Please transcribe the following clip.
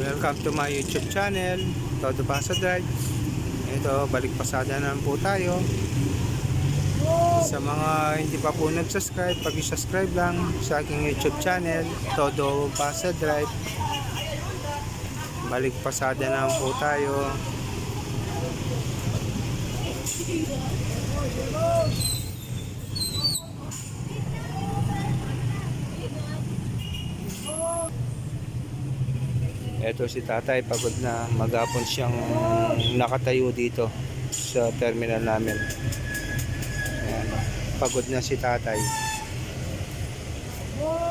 Welcome to my YouTube channel, Todo Pasa Drive. Ito, balik pasada na po tayo. Sa mga hindi pa po nag-subscribe, pag-subscribe lang sa aking YouTube channel, Todo Pasa Drive. Balik pasada na po tayo. Ito si tatay, pagod na maghapon siyang nakatayo dito sa terminal namin. Ayan, pagod na si tatay. Whoa!